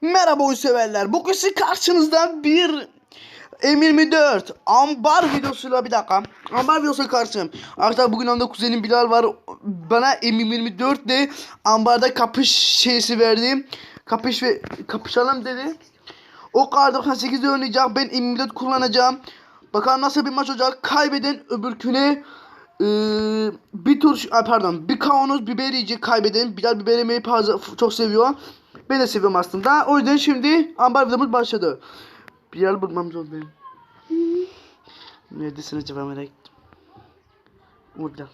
Merhaba oyun severler. Bugün sizin karşınızda bir M24 ambar videosuyla bir dakika. Ambar videosuyla karşıyım. Arkadaşlar bugün anda kuzenim Bilal var. Bana M24 de ambarda kapış şeysi verdi. Kapış ve kapışalım dedi. O kar 98'de oynayacak. Ben M24 kullanacağım. Bakalım nasıl bir maç olacak. Kaybeden öbürküne eee, bir tur pardon bir kavanoz biber yiyecek kaybeden. Bilal biber yemeyi çok seviyor. Ben de seviyorum aslında. O yüzden şimdi ambar videomuz başladı. Bilal bulmam zorundayım. Neredesin acaba merak ettim. Umut bak.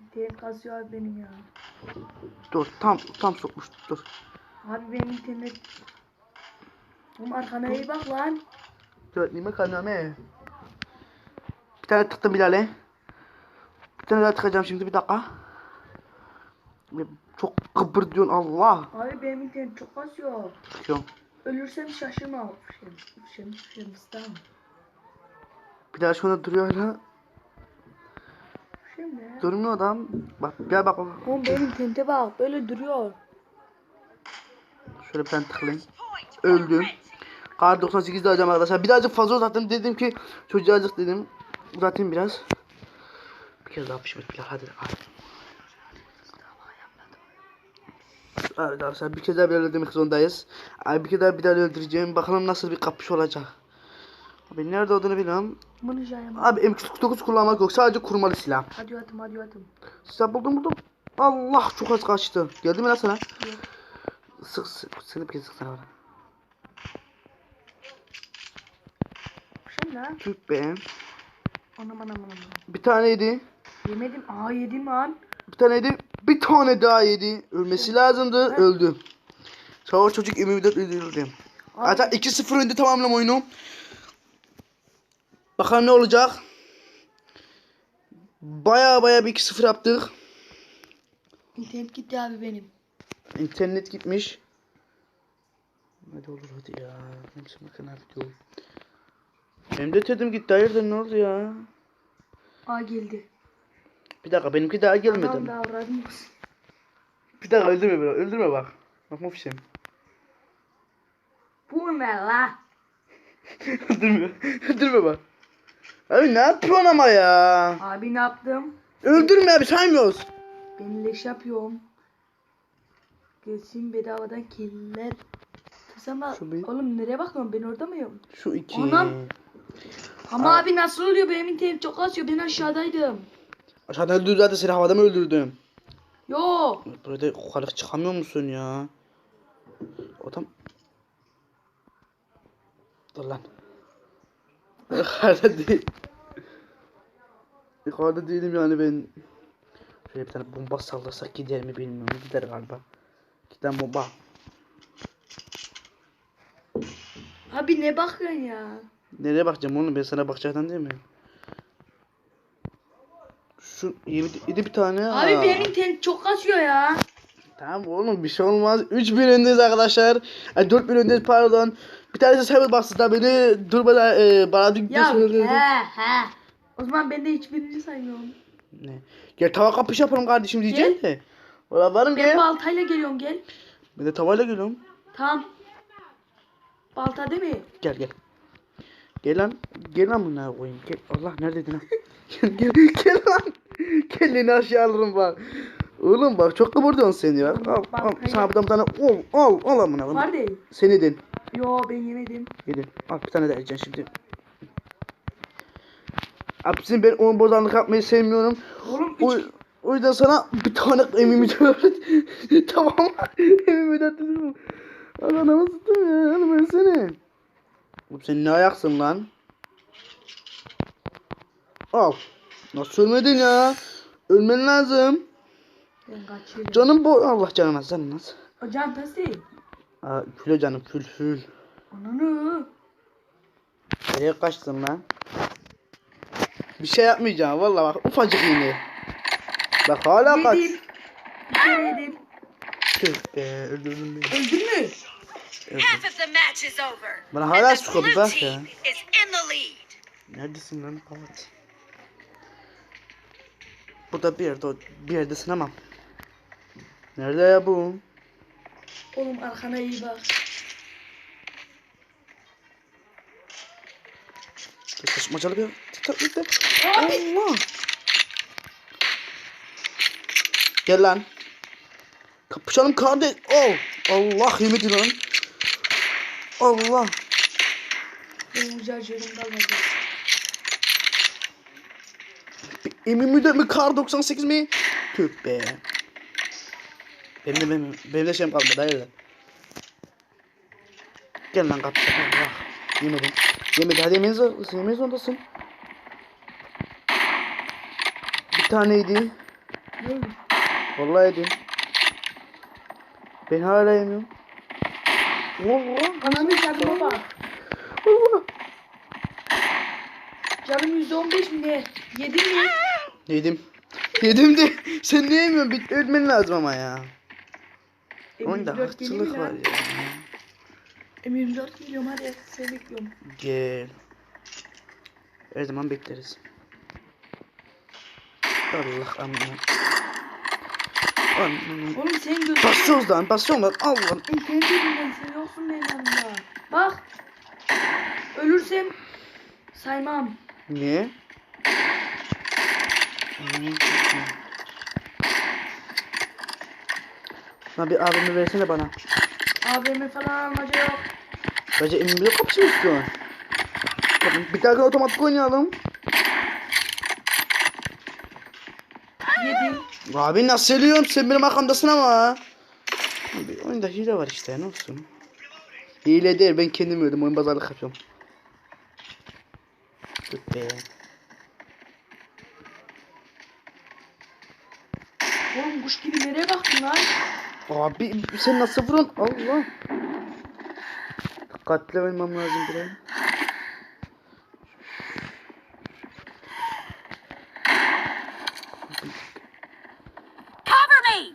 İnternet kasıyor abi benim ya. Dur tam tam sokmuş dur. Abi benim internet... Oğlum arkana iyi bak lan. Dur nime kaname. Bir tane tıktım Bilal'e. Bir tane daha tıkacağım şimdi bir dakika. Çok kıpır diyorsun Allah. Abi benim internet çok kasıyor. Çıkıyorum. Ölürsem şaşırma. Şem, şem, şemstan. Bir daha şurada duruyor hala. Şimdi. Durmuyor adam. Bak gel bak bak. Oğlum benim internete bak. Böyle duruyor. Şöyle tane tıklayayım. Öldüm. Kar 98'de alacağım arkadaşlar. Birazcık fazla uzattım. Dedim ki çocuğacık dedim. Uzatayım biraz. Bir kez daha pişmiş pilav. Hadi. hadi. Arkadaşlar bir kez daha bir öldürmek zorundayız. Ay bir kez daha bir daha öldüreceğim. Bakalım nasıl bir kapış olacak. Abi nerede olduğunu bilmiyorum. Bunu jayam. Abi M49 kullanmak yok. Sadece kurmalı silah. Hadi atım hadi atım. Silah buldum buldum. Allah çok az kaçtı. Geldi mi lan sana? Yok. Sık sık. Seni bir kez sık sana. bana. Şimdi lan. Tüh be. Anam anam anam. Bir taneydi. Yemedim. Aa yedim lan. Bir taneydi. Bir tane daha yedi. Ölmesi lazımdı. Öldü. Sağ çocuk 24 öldürüldü. Abi, Hatta 2-0 önde tamamlam oyunu. Bakalım ne olacak. Baya baya bir 2-0 yaptık. internet gitti abi benim. İnternet gitmiş. Hadi olur hadi ya. Hepsi bakın video. Benim de dedim gitti. Hayırdır ne oldu ya? Aa geldi. Bir dakika benimki daha gelmedi. Tamam davradım. Bir dakika öldürme beni. Öldürme bak. Bak mufşim. Bu ne la? öldürme. öldürme bak. Abi ne yapıyorsun ama ya? Abi ne yaptım? Öldürme abi saymıyoruz. Ben leş yapıyorum. Gelsin bedavadan killer. Bir- Oğlum nereye bakıyorsun? Ben orada mıyım? Şu iki. Anam. Ama abi nasıl oluyor? Benim internet çok kasıyor. Ben aşağıdaydım. Aşağıdan öldürdü zaten seni havada mı öldürdüm? Yo. Burada yukarı çıkamıyor musun ya? Adam... Dur lan. Yukarıda değil. Yukarıda değilim yani ben. Şöyle bir tane bomba sallasak gider mi bilmiyorum. Gider galiba. Giden bomba. Abi ne bakıyorsun ya? Nereye bakacağım oğlum ben sana bakacaktım değil mi? Şu yedi, bir tane. Abi benim internet çok kasıyor ya. Tamam oğlum bir şey olmaz. 3000 öndeyiz arkadaşlar. Ay 4000 öndeyiz pardon. Bir tanesi Cyber bastı da beni durmadan e, bana dük Ya he he. O zaman ben de hiçbirini saymıyorum. Ne? Gel tava kapış yapalım kardeşim diyeceğim de. Valla varım Ben gel. baltayla geliyorum gel. Ben de tavayla geliyorum. Tamam. Balta değil mi? Gel gel. Gel lan. Gel lan bunlara koyayım. Gel. Allah neredeydin lan? gel gel. Gel lan. Kelleni aşağı alırım bak. Oğlum bak çok kıvırdıyorsun sen ya. Al, al. Baltayla- Sana buradan bir tane al al al amına. Var değil. Seni din. Yo ben yemedim. Yedin. Al bir tane de yiyeceksin şimdi. Abisinin ben onu bozanlık yapmayı sevmiyorum. Oğlum O, üç... o yüzden sana bir tane emimi öğret. tamam mı? De dedim. Allah namaz tuttum ya. Oğlum ben seni. Oğlum sen ne ayaksın lan? Al. Nasıl ölmedin ya? Ölmen lazım. Ben kaçıyorum. Canım bu. Allah canına canına. az. O can pesi. Aa, kül canım kül kül. Ananı. Nereye kaçtın lan? Bir şey yapmayacağım vallahi bak ufacık yine. Bak hala kaç. Yedim. Bir kere yedim. Tüh be öldürdün beni. Öldün mü? Half of the match is over. Bana hala blue bak ya. team is in the lead. Neredesin lan kapat. Burada bir yerde, bir yerdesin ama. Nerede ya bu? Oğlum arkana iyi bak. Taşımacalı bir taklitte. Allah. Gel lan. Kapışalım kardeş. Oh. Allah yemin ediyorum. Allah. Benim güzel yerim kalmadı. Emin müdür mü? Kar 98 mi? Tüh be. Benim de benim, benim de şeyim kalmadı hayırdır. Gel lan kapışalım. Allah. Yemedim. Yemedi. Hadi yemeğiniz, yemeğiniz ondasın. Bir taneydi. Vallahi yedim. Ben hala yemiyorum. Allah. Ananın canıma bak. Allah. Canım yüzde on beş mi ne? Yedin mi? Yedim. Yedim de sen ne yemiyorsun? Bir ölmen lazım ama ya. Oyunda M24 geleyim mi haksızlık var ya. M24 geliyorum hadi. Seni bekliyorum. Gel. Her zaman bekleriz. Allah amına. Amına. Oğlum sen gözün. Basıyoruz lan basıyoruz lan. Allah. İnternet yüzünden sen yoksun benim yanımda. Bak. Ölürsem saymam. Niye? Ha bir abimi versene bana. AVM falan almaca yok. Bence emin bile kapısı mı Bir tane otomatik oynayalım. Yedim. Abi nasıl söylüyorum sen benim arkamdasın ama. Abi oyunda hile var işte ne olsun. Hile değil ben kendim öldüm oyun pazarlık yapıyorum. Tut be. Oğlum kuş gibi nereye baktın lan? Abi sen nasıl vuruyorsun? Allah. Dikkatli oynamam lazım biraz. Cover me!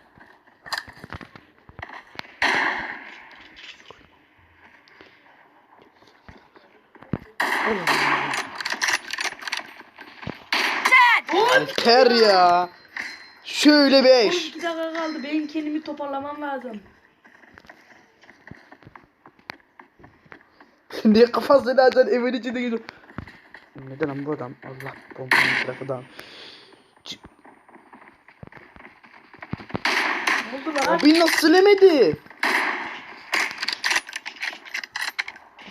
Dad! Alter ya. Şöyle Oğlum beş. iki dakika kaldı. Benim kendimi toparlamam lazım. Niye kafasını açan evin içinde gidiyor. Neden lan bu adam? Allah bombanın tarafından. Ne oldu lan? Abi nasıl yemedi?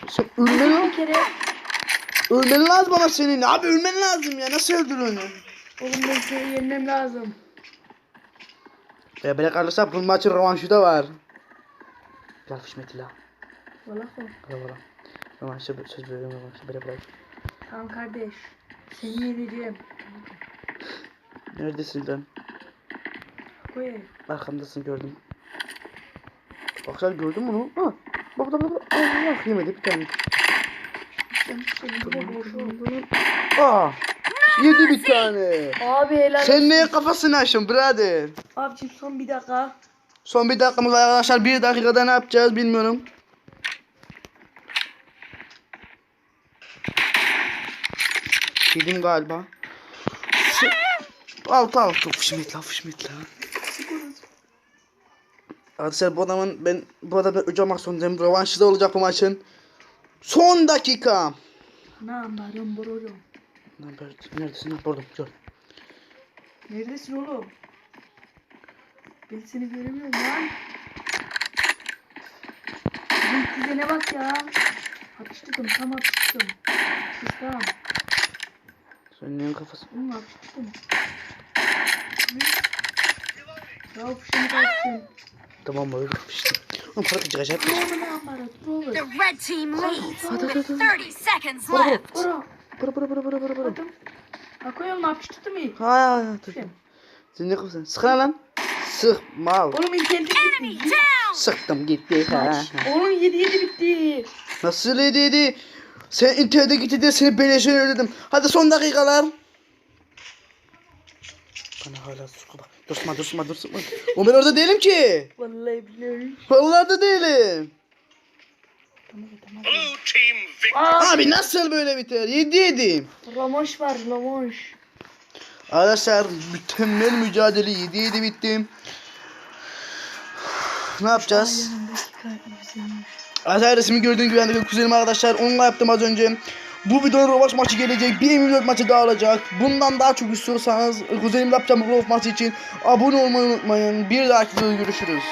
Sen ölmen, Bir lazım. kere. ölmen lazım ama senin. Abi ölmen lazım ya. Nasıl öldürün onu? Oğlum ben seni yenmem lazım. Ya böyle kalırsa bu maçın rövanşı da var. Gel Fişmeti la. Valla mı? Valla valla. Rövanşı söz veriyorum rövanşı böyle bırak. Tamam kardeş. Seni yeneceğim. Neredesin lan? Koy. Arkamdasın gördüm. Bak sen gördün mü onu? Ha. Bak bak bak. Allah yemedi bir tane. Ol. Aa. Yedi bir tane. Abi helal. Sen neye kafasını açtın birader? Abicim son bir dakika. Son bir dakikamız var arkadaşlar. Bir dakikada ne yapacağız bilmiyorum. Yedim galiba. Alt alt. Fışmet la fışmet la. Arkadaşlar bu adamın ben bu adamı öcemek zorundayım. Rövanşı da olacak bu maçın. Son dakika. Ne anlarım bururum. Nerede- Neredesin? Ha, Buradayım. Gör. Neredesin oğlum? Ben seni göremiyorum lan. Bir düzene bak ya. Hapıştırdım tam hapıştırdım. Senin neyin kafası? Oğlum hapıştırdım. Ya fışını kaçtın. Tamam mı? Öyle işte. Oğlum para. Ne bana? Ne oldu? The red team leads Hadi hadi with hadi. 30 seconds left. Bura. Bıra bıra bıra. Adım. Ha koyalım hapıştırdım iyi. Hay hay hay. dur. Sen ne kafasın? Sıkına lan. Sık mal. Oğlum internet Enemy gitti. Sıktım gitti. Ha. Oğlum 7 7 bitti. Nasıl yedi? Sen internete gitti de seni beleşe ödedim. Hadi son dakikalar. Bana hala sıkı bak. Durma durma durma. O ben orada değilim ki. Vallahi biliyorum. Vallahi da değilim. Blue team victory. Abi nasıl böyle biter? Yedi yedim. Ramoş var Ramoş. Arkadaşlar mükemmel mücadele 7 7 bitti. Ne yapacağız? Arkadaşlar resmi gördüğün gibi ben de kuzenim arkadaşlar. Onunla yaptım az önce. Bu videonun rövaş maçı gelecek. Bir M24 maçı daha olacak. Bundan daha çok istiyorsanız kuzenimle yapacağım rövaş maçı için abone olmayı unutmayın. Bir dahaki videoda görüşürüz.